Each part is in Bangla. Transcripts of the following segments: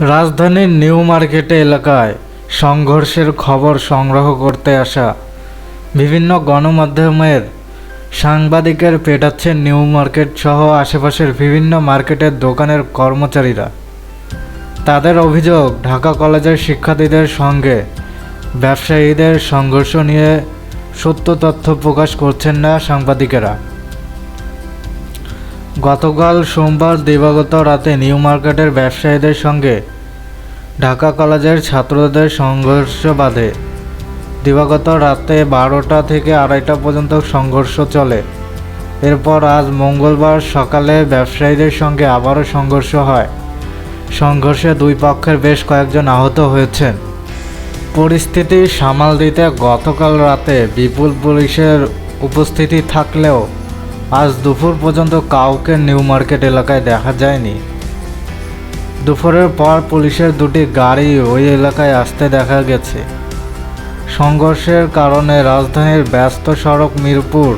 রাজধানীর নিউ মার্কেটে এলাকায় সংঘর্ষের খবর সংগ্রহ করতে আসা বিভিন্ন গণমাধ্যমের সাংবাদিকের পেটাচ্ছেন নিউ মার্কেট সহ আশেপাশের বিভিন্ন মার্কেটের দোকানের কর্মচারীরা। তাদের অভিযোগ, ঢাকা কলেজের শিক্ষার্থীদের সঙ্গে ব্যবসায়ীদের সংঘর্ষ নিয়ে সত্য তথ্য প্রকাশ করছেন না সাংবাদিকেরা। গতকাল সোমবার দিবাগত রাতে নিউ মার্কেটের ব্যবসায়ীদের সঙ্গে ঢাকা কলেজের ছাত্রদের সংঘর্ষ বাধে। দিবাগত রাতে বারোটা থেকে আড়াইটা পর্যন্ত সংঘর্ষ চলে। এরপর আজ মঙ্গলবার সকালে ব্যবসায়ীদের সঙ্গে আবারও সংঘর্ষ হয়। সংঘর্ষে দুই পক্ষের বেশ কয়েকজন আহত হয়েছেন। পরিস্থিতি সামাল দিতে গতকাল রাতে বিপুল পুলিশের উপস্থিতি থাকলেও আজ দুপুর পর্যন্ত কাউকে নিউ মার্কেট এলাকায় দেখা যায়নি। দুপুরের পর পুলিশের দুটি গাড়ি ওই এলাকায় আসতে দেখা গেছে। সংঘর্ষের কারণে রাজধানীর ব্যস্ত সড়ক মিরপুর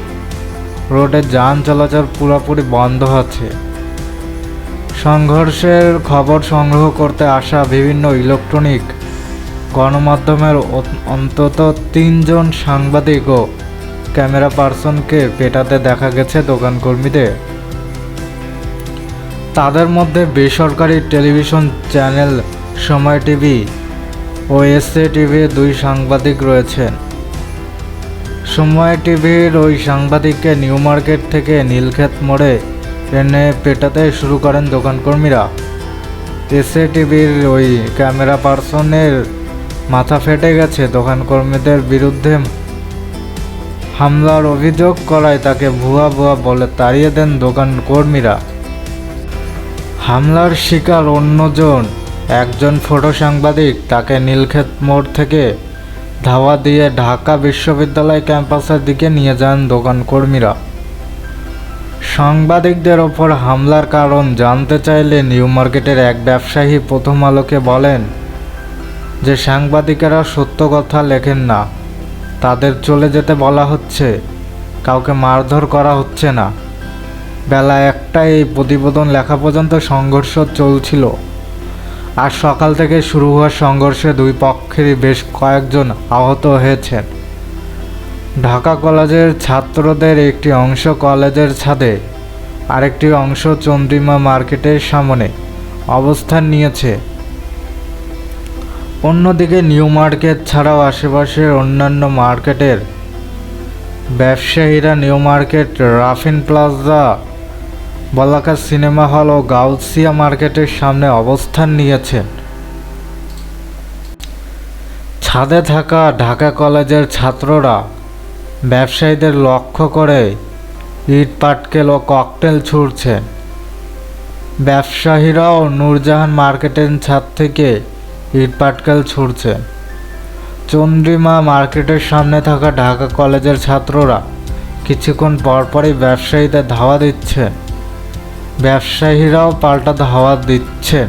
রোডে যান চলাচল পুরোপুরি বন্ধ আছে। সংঘর্ষের খবর সংগ্রহ করতে আসা বিভিন্ন ইলেকট্রনিক গণমাধ্যমের অন্তত তিনজন সাংবাদিক ও ক্যামেরা পার্সনকে পেটাতে দেখা গেছে দোকানকর্মীদের তাদের মধ্যে বেসরকারি টেলিভিশন চ্যানেল সময় টিভি ও এসএ টিভির দুই সাংবাদিক রয়েছেন সময় টিভির ওই সাংবাদিককে নিউ মার্কেট থেকে নীলক্ষেত মোড়ে এনে পেটাতে শুরু করেন দোকানকর্মীরা এসএ টিভির ওই ক্যামেরা পার্সনের মাথা ফেটে গেছে দোকানকর্মীদের বিরুদ্ধে হামলার অভিযোগ করায় তাকে ভুয়া ভুয়া বলে তাড়িয়ে দেন দোকান কর্মীরা। হামলার শিকার অন্যজন, একজন ফটো সাংবাদিক, তাকে নীলক্ষেত মোড় থেকে ধাওয়া দিয়ে ঢাকা বিশ্ববিদ্যালয় ক্যাম্পাসের দিকে নিয়ে যান দোকান কর্মীরা। সাংবাদিকদের ওপর হামলার কারণ জানতে চাইলে নিউ মার্কেটের এক ব্যবসায়ী প্রথম আলোকে বলেন যে সাংবাদিকেরা সত্য কথা লেখেন না। তাদের চলে যেতে বলা হচ্ছে, কাউকে মারধর করা হচ্ছে না। বেলা একটায় এই প্রতিবেদন লেখা পর্যন্ত সংঘর্ষ চলছিল। আর সকাল থেকে শুরু হওয়া সংঘর্ষে দুই পক্ষেরই বেশ কয়েকজন আহত হয়েছেন। ঢাকা কলেজের ছাত্রদের একটি অংশ কলেজের ছাদে, আরেকটি অংশ চন্দ্রিমা মার্কেটের সামনে অবস্থান নিয়েছে। অন্যদিকে নিউ মার্কেট ছাড়াও আশেপাশের অন্যান্য মার্কেটের ব্যবসায়ীরা New Market, Rafin Plaza Balaka cinema hall ও গাউসিয়া মার্কেটের সামনে অবস্থান নিয়েছেন। ছাদে থাকা ঢাকা কলেজের ছাত্ররা ব্যবসায়ীদের লক্ষ্য করে ইট, পাটকেল ও ককটেল ছুড়ছেন। ব্যবসায়ীরাও নূরজাহান মার্কেটের ছাদ থেকে ইট পাটকেল ছুড়ছেন চন্দ্রিমা মার্কেটের সামনে থাকা ঢাকা কলেজের ছাত্ররা কিছুক্ষণ পরপরই ব্যবসায়ীদের ধাওয়া দিচ্ছে। ব্যবসায়ীরাও পাল্টা ধাওয়া দিচ্ছেন।